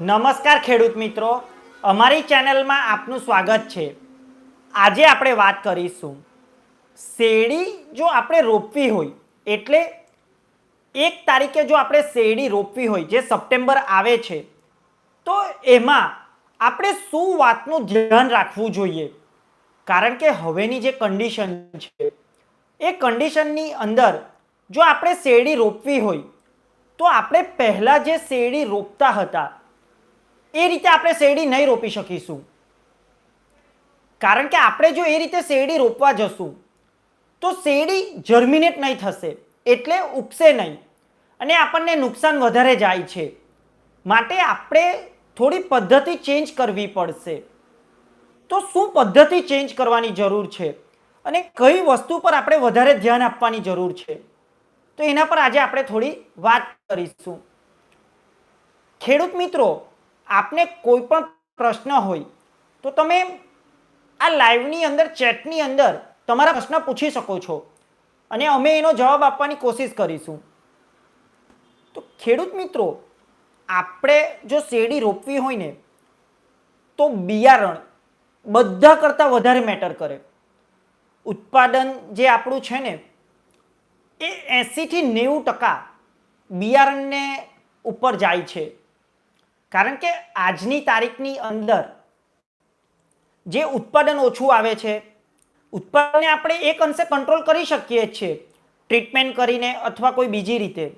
નમસ્કાર ખેડૂત મિત્રો. અમારી ચેનલમાં આપનું સ્વાગત છે. આજે આપણે વાત કરીશું શેરડી જો આપણે રોપવી હોય, એટલે એક તારીખે જો આપણે શેરડી રોપવી હોય, જે સપ્ટેમ્બર આવે છે, તો એમાં આપણે શું વાતનું ધ્યાન રાખવું જોઈએ? કારણ કે હવેની જે કન્ડિશન છે, એ કન્ડિશનની અંદર જો આપણે શેરડી રોપવી હોય, તો આપણે પહેલાં જે શેરડી રોપતા હતા એ રીતે આપણે શેરડી નહીં રોપી શકીશું. કારણ કે આપણે જો એ રીતે શેરડી રોપવા જશું, તો શેરડી જર્મિનેટ નહીં થશે, એટલે ઉપસે નહીં અને આપણને નુકસાન વધારે જાય છે. માટે આપણે થોડી પદ્ધતિ ચેન્જ કરવી પડશે. તો શું પદ્ધતિ ચેન્જ કરવાની જરૂર છે અને કઈ વસ્તુ પર આપણે વધારે ધ્યાન આપવાની જરૂર છે? તો એના પર આજે આપણે થોડી વાત કરીશું. ખેડૂત મિત્રો આપને કોઈ પણ પ્રશ્ન હોય, તો તમે આ લાઈવની અંદર, ચેટની અંદર તમારા પ્રશ્ન પૂછી શકો છો. અને અમે એનો જવાબ આપવાની કોશિશ કરીશું. તો ખેડૂત મિત્રો, આપણે જો શેરડી રોપવી હોય ને, તો બિયારણ બધા કરતાં વધારે મેટર કરે. ઉત્પાદન જે આપણું છે ને, એ એંસીથી નેવું ટકા બિયારણને ઉપર જાય છે. કારણ કે આજની તારીખની અંદર જે ઉત્પાદન ઓછું આવે છે, ઉત્પાદનને આપણે એક અંશે કંટ્રોલ કરી શકીએ છીએ ટ્રીટમેન્ટ કરીને અથવા કોઈ બીજી રીતે.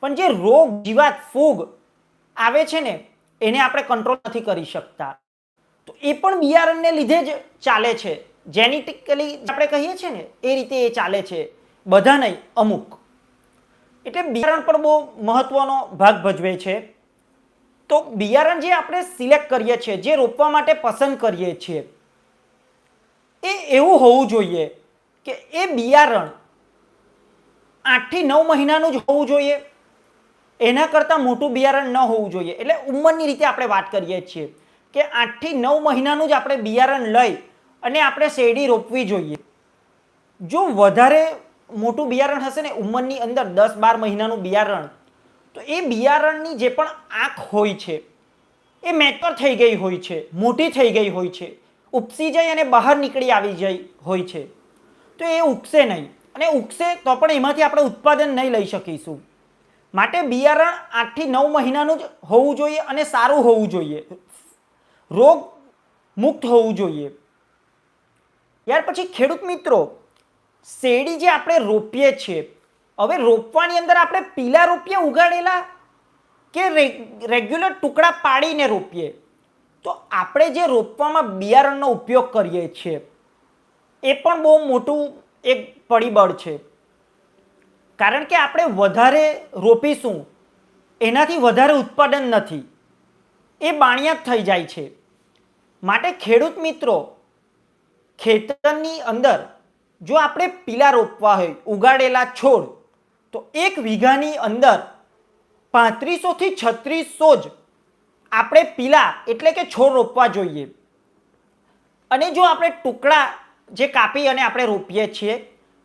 પણ જે રોગ, જીવાત, ફૂગ આવે છે ને, એને આપણે કંટ્રોલ નથી કરી શકતા. તો એ પણ બિયારણને લીધે જ ચાલે છે. જેનેટિકલી આપણે કહીએ છીએ ને, એ રીતે એ ચાલે છે. બધા નહીં અમુક. એટલે બિયારણ પણ બહુ મહત્વનો ભાગ ભજવે છે. તો બિયારણ જે આપણે સિલેક્ટ કરીએ છીએ, જે રોપવા માટે પસંદ કરીએ છીએ, એ એવું હોવું જોઈએ કે એ બિયારણ આઠથી નવ મહિનાનું જ હોવું જોઈએ. એના કરતાં મોટું બિયારણ ન હોવું જોઈએ. એટલે ઉંમરની રીતે આપણે વાત કરીએ છીએ કે આઠથી નવ મહિનાનું જ આપણે બિયારણ લઈ અને આપણે શેરડી રોપવી જોઈએ. જો વધારે મોટું બિયારણ હશે ને, ઉંમરની અંદર દસ બાર મહિનાનું બિયારણ તો એ બિયારણની જે પણ આંખ હોય છે, એ મેચર થઈ ગઈ હોય છે, મોટી થઈ ગઈ હોય છે, ઉપસી જાય અને બહાર નીકળી આવી જઈ હોય છે. તો એ ઉગશે નહીં. અને ઉગશે તો પણ એમાંથી આપણે ઉત્પાદન નહીં લઈ શકીશું. માટે બિયારણ આઠથી નવ મહિનાનું જ હોવું જોઈએ અને સારું હોવું જોઈએ. રોગ મુક્ત હોવું જોઈએ. ત્યાર પછી ખેડૂત મિત્રો, શેરડી જે આપણે રોપીએ છીએ હવે રોપવાની અંદર આપણે પીલા રોપીએ, ઉગાડેલા કે રેગ્યુલર ટુકડા પાડીને રોપીએ? તો આપણે જે રોપવામાં બિયારણનો ઉપયોગ કરીએ છીએ, એ પણ બહુ મોટું એક પરિબળ છે. કારણ કે આપણે વધારે રોપીશું, એનાથી વધારે ઉત્પાદન નથી. એ બાણિયા જ થઈ જાય છે. માટે ખેડૂત મિત્રો, ખેતરની અંદર જો આપણે પીલા રોપવા હોય, ઉગાડેલા છોડ તો એક વીઘાની અંદર પાંત્રીસોથી છત્રીસો જ આપણે પીલા એટલે કે છોડ રોપવા જોઈએ. અને જો આપણે ટુકડા જે કાપી અને આપણે રોપીએ છીએ,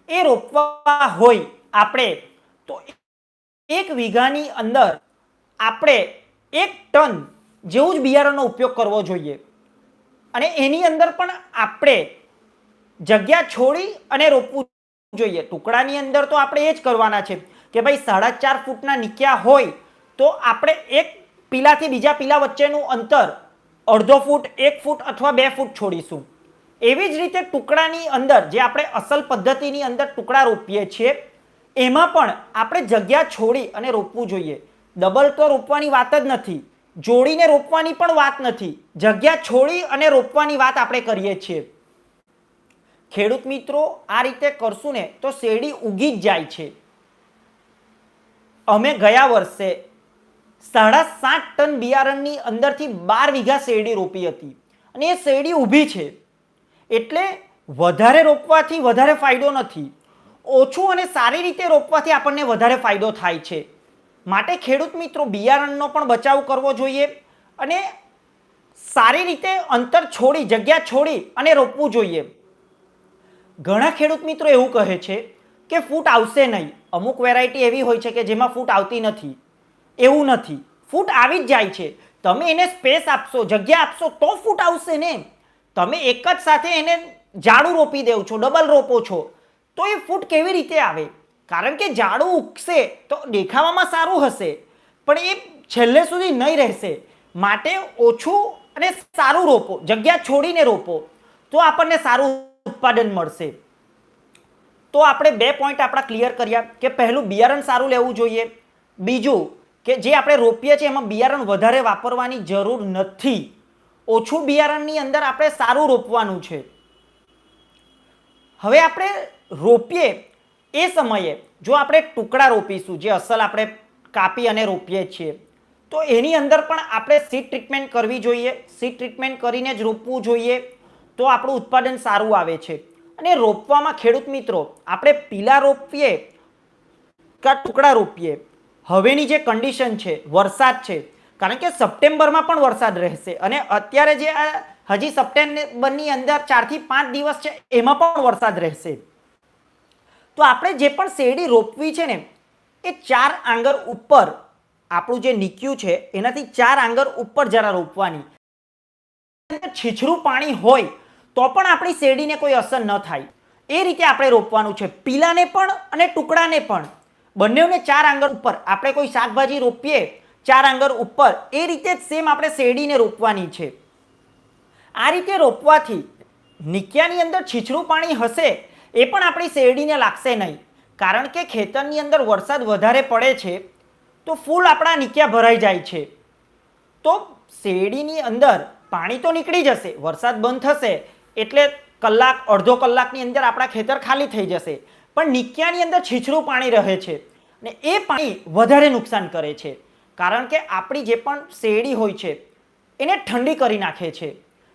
એ રોપવા હોય આપણે, તો એક વીઘાની અંદર આપણે એક ટન જેવું જ બિયારણનો ઉપયોગ કરવો જોઈએ. અને એની અંદર પણ આપણે જગ્યા છોડી અને રોપવું જોઈએ, ટુકડાની અંદર તો આપણે એ જ કરવાના છે કે ભાઈ સાડા ચાર ફૂટના નીક્યા હોય તો આપણે એક પીલાથી બીજા પીલા વચ્ચેનું અંતર અડધો ફૂટ, એક ફૂટ અથવા બે ફૂટ છોડીશું. એવી જ રીતે ટુકડાની અંદર જે આપણે અસલ પદ્ધતિની અંદર ટુકડા રોપીએ છીએ, એમાં પણ આપણે જગ્યા છોડી અને રોપવું જોઈએ. ડબલ તો રોપવાની વાત જ નથી. જોડીને રોપવાની પણ વાત નથી. જગ્યા છોડી અને રોપવાની વાત આપણે કરીએ છીએ. ખેડૂત મિત્રો, આ રીતે કરશું ને તો શેરડી ઉગી જ જાય છે. અમે ગયા વર્ષે સાડા સાત ટન બિયારણની અંદરથી બાર વીઘા શેરડી રોપી હતી અને એ શેરડી ઊભી છે. એટલે વધારે રોપવાથી વધારે ફાયદો નથી. ઓછું અને સારી રીતે રોપવાથી આપણને વધારે ફાયદો થાય છે. માટે ખેડૂત મિત્રો, બિયારણનો પણ બચાવ કરવો જોઈએ અને સારી રીતે અંતર છોડી, જગ્યા છોડી અને રોપવું જોઈએ. ઘણા ખેડૂત મિત્રો એવું કહે છે કે ફૂટ આવશે નહીં. અમુક વેરાયટી એવી હોય છે કે જેમાં ફૂટ આવતી નથી. એવું નથી. ફૂટ આવી જ જાય છે. તમે એને સ્પેસ આપશો, જગ્યા આપશો, તો ફૂટ આવશે ને તમે એક જ સાથે એને ઝાડું રોપી દેવ છો, ડબલ રોપો છો. તો એ ફૂટ કેવી રીતે આવે? કારણ કે ઝાડું ઉગશે તો દેખાવામાં સારું હશે, પણ એ છેલ્લે સુધી નહીં રહેશે. માટે ઓછું અને સારું રોપો. જગ્યા છોડીને રોપો. તો આપણને સારું ઉત્પાદન મળશે. તો આપણે બે પોઈન્ટ આપણા ક્લિયર કર્યા કે પહેલું બિયારણ સારું લેવું જોઈએ. બીજું કે જે આપણે રોપીએ છીએ એમાં બિયારણ વધારે વાપરવાની જરૂર નથી. ઓછું બિયારણની અંદર આપણે સારું રોપવાનું છે. હવે આપણે રોપીએ એ સમયે જો આપણે ટુકડા રોપીશું, જે અસલ આપણે કાપી અને રોપીએ છીએ, તો એની અંદર પણ આપણે સીડ ટ્રીટમેન્ટ કરવી જોઈએ. સીડ ટ્રીટમેન્ટ કરીને જ રોપવું જોઈએ. તો આપણું ઉત્પાદન સારું આવે છે. અને રોપવામાં ખેડૂત મિત્રો, આપણે પીલા રોપીએ કા ટુકડા રોપીએ? હવેની જે કન્ડિશન છે, વરસાદ છે, કારણ કે સપ્ટેમ્બરમાં પણ વરસાદ રહેશે. અને અત્યારે જે હજી સપ્ટેમ્બરની અંદર ચારથી પાંચ દિવસ છે, એમાં પણ વરસાદ રહેશે. તો આપણે જે પણ શેરડી રોપવી છે ને, એ ચાર આંગર ઉપર આપણું જે નીક્યું છે, એનાથી ચાર આંગર ઉપર જરા રોપવાની. છીછરું પાણી હોય તો પણ આપણી શેરડીને કોઈ અસર ન થાય. એ રીતે આપણે રોપવાનું છે. પીલાને પણ અને ટુકડાને પણ. બંનેને ચાર આંગણ ઉપર. આપણે કોઈ શાકભાજી રોપીએ, ચાર આંગણ ઉપર. એ રીતે જ સેમ આપણે શેરડીને રોપવાની છે. આ રીતે રોપવાથી નિક્યાની અંદર છીછરું પાણી હશે, એ પણ આપણી શેરડીને લાગશે નહીં. કારણ કે ખેતરની અંદર વરસાદ વધારે પડે છે, તો ફૂલ આપણા નિક્યા ભરાઈ જાય છે. તો શેરડીની અંદર પાણી તો નીકળી જશે. વરસાદ બંધ થશે. એટલે કલાક, અડધો કલાકની અંદર આપણા ખેતર ખાલી થઈ જશે. પણ નિક્યાની અંદર છીછરું પાણી રહે છે અને એ પાણી વધારે નુકસાન કરે છે. કારણ કે આપણી જે પણ શેરડી હોય છે, એને ઠંડી કરી નાખે છે.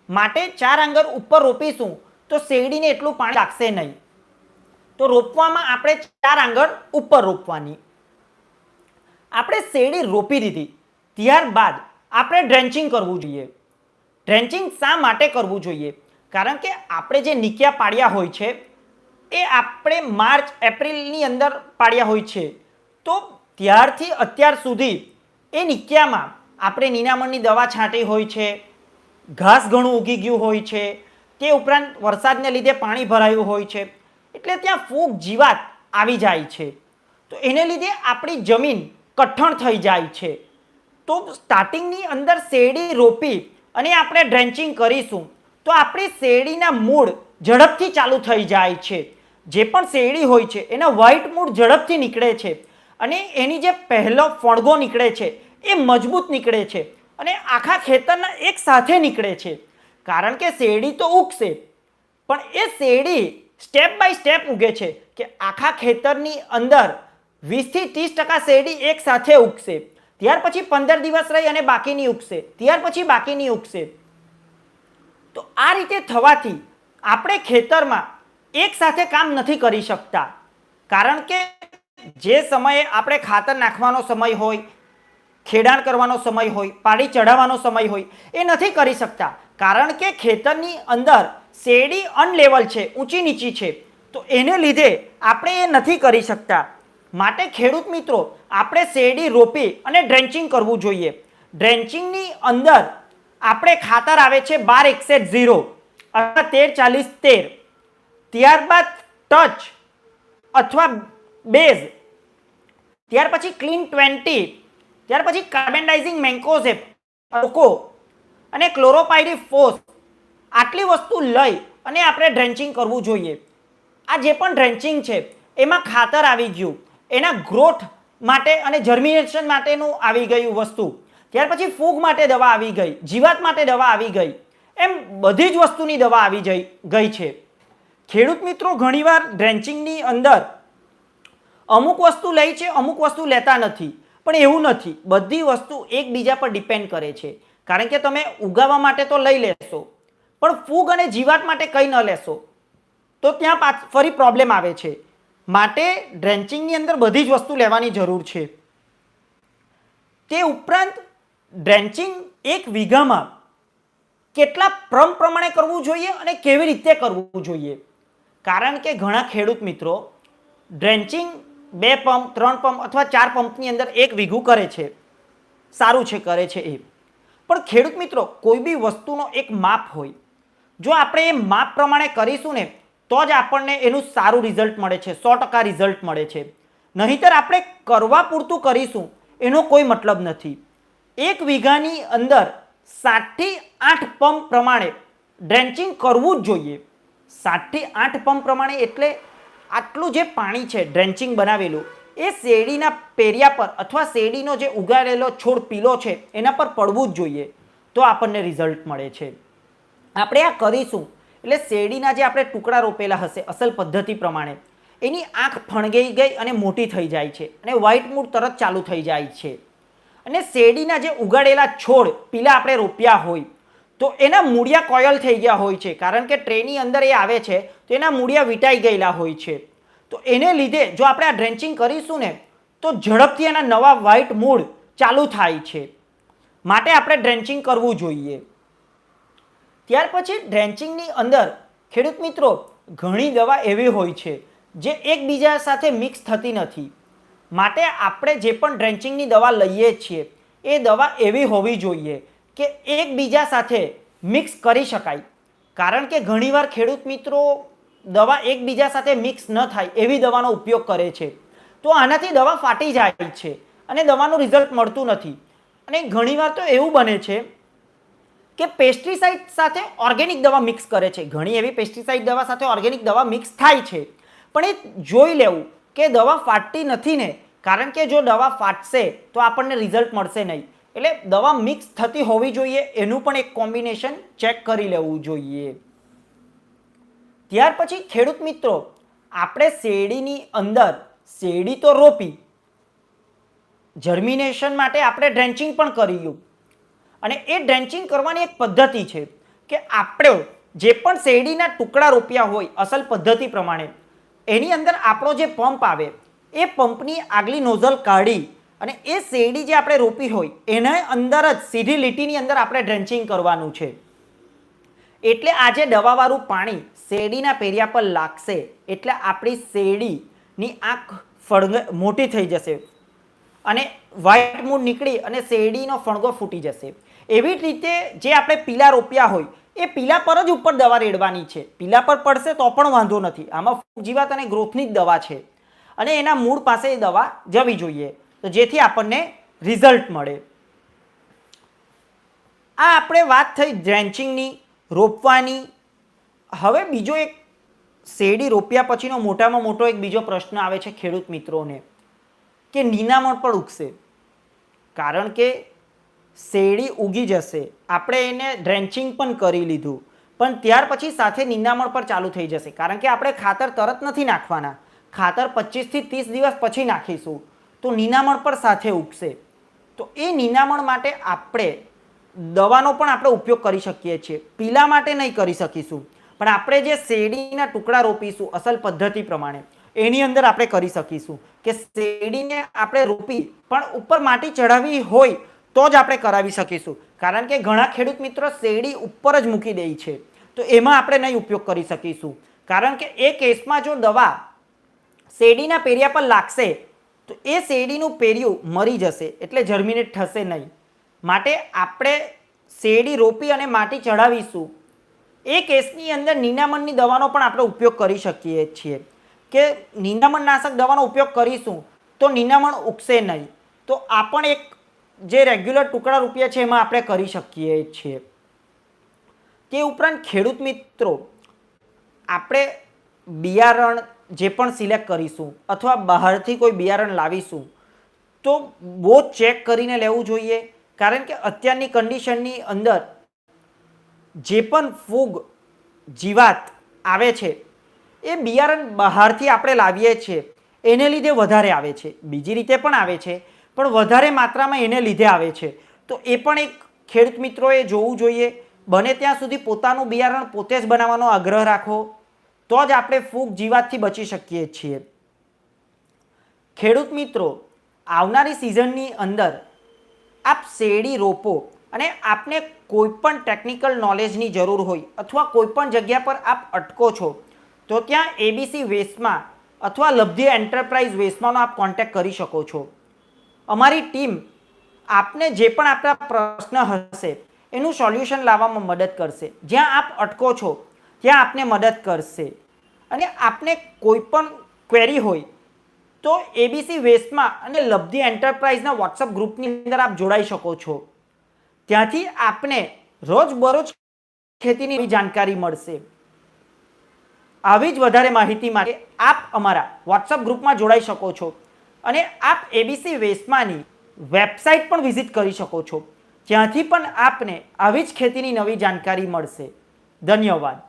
માટે ચાર આંગર ઉપર રોપીશું તો શેરડીને એટલું પાણી લાગશે નહીં. તો રોપવામાં આપણે ચાર આંગર ઉપર રોપવાની. આપણે શેરડી રોપી દીધી. ત્યારબાદ આપણે ડ્રેન્ચિંગ કરવું જોઈએ. ડ્રેન્ચિંગ શા માટે કરવું જોઈએ? કારણ કે આપણે જે નિકિયા પાડ્યા હોય છે, એ આપણે માર્ચ, એપ્રિલની અંદર પાડ્યા હોય છે. તો ત્યારથી અત્યાર સુધી એ નિકિયામાં આપણે નિનામણની દવા છાંટી હોય છે, ઘાસ ઘણું ઉગી ગયું હોય છે, તે ઉપરાંત વરસાદને લીધે પાણી ભરાયું હોય છે, એટલે ત્યાં ફૂગ, જીવાત આવી જાય છે. તો એને લીધે આપણી જમીન કઠણ થઈ જાય છે. તો સ્ટાર્ટિંગની અંદર શેરડી રોપી અને આપણે ડ્રેન્ચિંગ કરીશું. તો આપણી શેરડીના મૂળ ઝડપથી ચાલુ થઈ જાય છે. જે પણ શેરડી હોય છે, એના વ્હાઇટ મૂળ ઝડપથી નીકળે છે. અને એની જે પહેલો ફણગો નીકળે છે, એ મજબૂત નીકળે છે અને આખા ખેતરના એક સાથે નીકળે છે. કારણ કે શેરડી તો ઉગશે, પણ એ શેરડી સ્ટેપ બાય સ્ટેપ ઉગે છે કે આખા ખેતરની અંદર વીસથી ત્રીસ ટકા શેરડી એક સાથે ઉગશે. ત્યાર પછી પંદર દિવસ રહી અને બાકીની ઉગશે. ત્યાર પછી બાકીની ઉગશે. તો આ રીતે થવાથી આપણે ખેતરમાં એક સાથે કામ નથી કરી શકતા. કારણ કે જે સમયે આપણે ખાતર નાખવાનો સમય હોય, ખેડાણ કરવાનો સમય હોય પાડી ચઢાવવાનો સમય હોય, એ નથી કરી શકતા. કારણ કે ખેતરની અંદર શેરડી અનલેવલ છે ઊંચી નીચી છે. તો એને લીધે આપણે એ નથી કરી શકતા. માટે ખેડૂત મિત્રો, આપણે શેરડી રોપી અને ડ્રેન્ચિંગ કરવું જોઈએ. ડ્રેન્ચિંગની અંદર આપણે ખાતર આવે છે બાર એકસઠ ઝીરો અથવા તેર ચાલીસ તેર. ત્યારબાદ ટચ અથવા બેઝ. ત્યાર પછી ક્લીન ટ્વેન્ટી. ત્યાર પછી કાર્બેન્ડાઇઝિંગ મેન્કોઝેપ ઓકો અને ક્લોરોપાયરી ફોસ આટલી વસ્તુ લઈ અને આપણે ડ્રેન્ચિંગ કરવું જોઈએ. આ જે પણ ડ્રેન્ચિંગ છે, એમાં ખાતર આવી ગયું. એના ગ્રોથ માટે અને જર્મિનેશન માટેનું આવી ગયું વસ્તુ. ત્યાર પછી ફૂગ માટે દવા આવી ગઈ, જીવાત માટે દવા આવી ગઈ, એમ બધી જ વસ્તુની દવા આવી જઈ, ગઈ છે. ખેડૂત મિત્રો, ઘણીવાર ડ્રેન્ચિંગની અંદર અમુક વસ્તુ લે છે, અમુક વસ્તુ લેતા નથી, પણ એવું નથી. બધી વસ્તુ એકબીજા પર ડિપેન્ડ કરે છે. કારણ કે તમે ઉગાવવા માટે તો લઈ લેશો, પણ ફૂગ અને જીવાત માટે કંઈ ન લેશો. તો ત્યાં ફરી પ્રોબ્લેમ આવે છે. માટે ડ્રેન્ચિંગની અંદર બધી જ વસ્તુ લેવાની જરૂર છે. તે ઉપરાંત ડ્રેન્ચિંગ એક વીઘામાં કેટલા ક્રમ પ્રમાણે કરવું જોઈએ અને કેવી રીતે કરવું જોઈએ? કારણ કે ઘણા ખેડૂત મિત્રો ડ્રેન્ચિંગ બે પંપ, ત્રણ પંપ અથવા ચાર પંપની અંદર એક વીઘું કરે છે. સારું છે, કરે છે એ. પણ ખેડૂત મિત્રો, કોઈ બી વસ્તુનો એક માપ હોય. જો આપણે એ માપ પ્રમાણે કરીશું ને, તો જ આપણને એનું સારું રિઝલ્ટ મળે છે, સો ટકા રિઝલ્ટ મળે છે. નહીંતર આપણે કરવા પૂરતું કરીશું, એનો કોઈ મતલબ નથી. એક વીઘાની અંદર સાતથી આઠ પંપ પ્રમાણે ડ્રેન્ચિંગ કરવું જ જોઈએ. સાતથી આઠ પંપ પ્રમાણે એટલે આટલું જે પાણી છે ડ્રેન્ચિંગ બનાવેલું, એ શેરડીના પેરિયા પર અથવા શેરડીનો જે ઉગાડેલો છોડ પીલો છે, એના પર પડવું જ જોઈએ. તો આપણને રિઝલ્ટ મળે છે. આપણે આ કરીશું એટલે શેરડીના જે આપણે ટુકડા રોપેલા હશે અસલ પદ્ધતિ પ્રમાણે, એની આંખ ફણગાઈ ગઈ અને મોટી થઈ જાય છે અને વ્હાઇટ મૂડ તરત ચાલુ થઈ જાય છે. અને શેરડીના જે ઉગાડેલા છોડ પીલા આપણે રોપ્યા હોય, તો એના મૂળિયા કોયલ થઈ ગયા હોય છે. કારણ કે ટ્રેની અંદર એ આવે છે, તો એના મૂળિયા વીટાઈ ગયેલા હોય છે. તો એને લીધે જો આપણે આ ડ્રેન્ચિંગ કરીશું ને, તો ઝડપથી એના નવા વ્હાઇટ મૂળ ચાલુ થાય છે. માટે આપણે ડ્રેન્ચિંગ કરવું જોઈએ. ત્યાર પછી ડ્રેન્ચિંગની અંદર ખેડૂત મિત્રો ઘણી દવા એવી હોય છે, જે એકબીજા સાથે મિક્સ થતી નથી. માટે આપણે જે પણ ડ્રેન્ચિંગની દવા લઈએ છીએ, એ દવા એવી હોવી જોઈએ કે એકબીજા સાથે મિક્સ કરી શકાય. કારણ કે ઘણીવાર ખેડૂત મિત્રો દવા એકબીજા સાથે મિક્સ ન થાય એવી દવાનો ઉપયોગ કરે છે. તો આનાથી દવા ફાટી જાય છે અને દવાનું રિઝલ્ટ મળતું નથી. અને ઘણીવાર તો એવું બને છે કે પેસ્ટિસાઇડ સાથે ઓર્ગેનિક દવા મિક્સ કરે છે. ઘણી એવી પેસ્ટિસાઇડ દવા સાથે ઓર્ગેનિક દવા મિક્સ થાય છે. પણ એ જોઈ લેવું કે દવા ફાટતી નથી ને, કારણ કે જો દવા ફાટશે તો આપણને રિઝલ્ટ મળશે નહીં. એટલે દવા મિક્સ થતી હોવી જોઈએ, એનું પણ એક કોમ્બિનેશન ચેક કરી લેવું જોઈએ. ત્યાર પછી ખેડૂત મિત્રો, આપણે શેરડીની અંદર, શેરડી તો રોપી જર્મિનેશન માટે આપણે ડ્રેન્ચિંગ પણ કર્યું અને એ ડ્રેન્ચિંગ કરવાની એક પદ્ધતિ છે કે આપણે જે પણ શેરડીના ટુકડા રોપ્યા હોય, અસલ પદ્ધતિ પ્રમાણે એની અંદર આપણો જે પંપ આવે, એ પંપની આગલી નોઝલ કાઢી અને એ શેરડી જે આપણે રોપી હોય, એના અંદર જ સીધી લીટીની અંદર આપણે ડ્રેન્ચિંગ કરવાનું છે. એટલે આજે દવાવાળું પાણી શેરડીના પેરિયા પર લાગશે, એટલે આપણી શેરડીની આંખ ફળગ, મોટી થઈ જશે અને વ્હાઇટ મૂળ નીકળી અને શેરડીનો ફણગો ફૂટી જશે. એવી જ રીતે જે આપણે પીલા રોપ્યા હોય એ પીલા પર જ ઉપર દવા રેડવાની છે. પીલા પર પડશે તો પણ વાંધો નથી. આમાં ફૂગ જીવાત અને ગ્રોથની જ દવા છે. અને એના મૂળ પાસે એ દવા જવી જોઈએ. તો જેથી આપણને રિઝલ્ટ મળે. આ આપણે વાત થઈ ડ્રેન્ચિંગની, રોપવાની. હવે બીજો એક શેરડી રોપ્યા પછીનો મોટામાં મોટો એક બીજો પ્રશ્ન આવે છે ખેડૂત મિત્રોને, કે નિનામણ પણ ઉગશે. કારણ કે શેરડી ઉગી જશે. આપણે એને ડ્રેન્ચિંગ પણ કરી લીધું. પણ ત્યાર પછી સાથે નિંદામણ પર ચાલુ થઈ જશે. કારણ કે આપણે ખાતર તરત નથી નાખવાના. ખાતર પચીસથી ત્રીસ દિવસ પછી નાખીશું. તો નિનામણ પર સાથે ઉગશે. તો એ નિનામણ માટે આપણે દવાનો પણ આપણે ઉપયોગ કરી શકીએ છીએ. પીલા માટે નહીં કરી શકીશું. પણ આપણે જે શેરડીના ટુકડા રોપીશું અસલ પદ્ધતિ પ્રમાણે, એની અંદર આપણે કરી શકીશું કે શેરડીને આપણે રોપી, પણ ઉપર માટી ચડાવવી હોય તો જ આપણે કરાવી શકીશું. કારણ કે ઘણા ખેડૂત મિત્રો શેરડી ઉપર જ મૂકી દે છે. તો એમાં આપણે નહીં ઉપયોગ કરી શકીશું. કારણ કે એ કેસમાં જો દવા શેરડીના પેરિયા પર લાગશે, તો એ શેરડીનું પેરિયું મરી જશે. એટલે જર્મિનેટ થશે નહીં. માટે આપણે શેરડી રોપી અને માટી ચડાવીશું એ કેસની અંદર નીનામણની દવાનો પણ આપણે ઉપયોગ કરી શકીએ છીએ. કે નિંદામણ નાશક દવાનો ઉપયોગ કરીશું, તો નિનામણ ઉગશે નહીં. તો આ પણ એક જે રેગ્યુલર ટુકડા રૂપિયા છે એમાં આપણે કરી શકીએ છીએ. તે ઉપરાંત ખેડૂત મિત્રો, આપણે બિયારણ જે પણ સિલેક્ટ કરીશું અથવા બહારથી કોઈ બિયારણ લાવીશું, તો બહુ ચેક કરીને લેવું જોઈએ. કારણ કે અત્યારની કન્ડિશનની અંદર જે પણ ફૂગ, જીવાત આવે છે, એ બિયારણ બહારથી આપણે લાવીએ છીએ. એને લીધે વધારે આવે છે. બીજી રીતે પણ આવે છે. પણ વધારે માત્રામાં એને લીધે આવે છે. તો એ પણ એક ખેડૂત મિત્રોએ જોવું જોઈએ. બને ત્યાં સુધી પોતાનું બિયારણ પોતે જ બનાવવાનો આગ્રહ રાખો. તો જ આપણે ફૂગ જીવાતથી બચી શકીએ છીએ. ખેડૂત મિત્રો, આવનારી સિઝનની અંદર આપ શેરડી રોપો અને આપને કોઈ પણ ટેકનિકલ નોલેજની જરૂર હોય અથવા કોઈ પણ જગ્યા પર આપ અટકો છો, તો ત્યાં એબીસી વેસ્ટમાં અથવા લબ્ધિ એન્ટરપ્રાઇઝ વેસ્ટમાંનો આપ કોન્ટેક્ટ કરી શકો છો. અમારી ટીમ આપને જે પણ આપણા પ્રશ્ન હશે, એનું સોલ્યુશન લાવવામાં મદદ કરશે. જ્યાં આપ અટકો છો, ત્યાં આપને મદદ કરશે. અને આપને કોઈ પણ ક્વેરી હોય, તો એબીસી વેસ્ટમાં અને લબ્ધિ એન્ટરપ્રાઇઝના વોટ્સઅપ ગ્રુપની અંદર આપ જોડાઈ શકો છો. ત્યાંથી આપને રોજબરોજ ખેતીની જાણકારી મળશે. આવી જ વધારે માહિતી માટે આપ અમારા વોટ્સઅપ ગ્રુપમાં જોડાઈ શકો છો. અને આપ એબીસી વેસ્ટમાંની વેબસાઇટ પણ વિઝિટ કરી શકો છો. જ્યાંથી પણ આપને આવી જ ખેતીની નવી જાણકારી મળશે. ધન્યવાદ.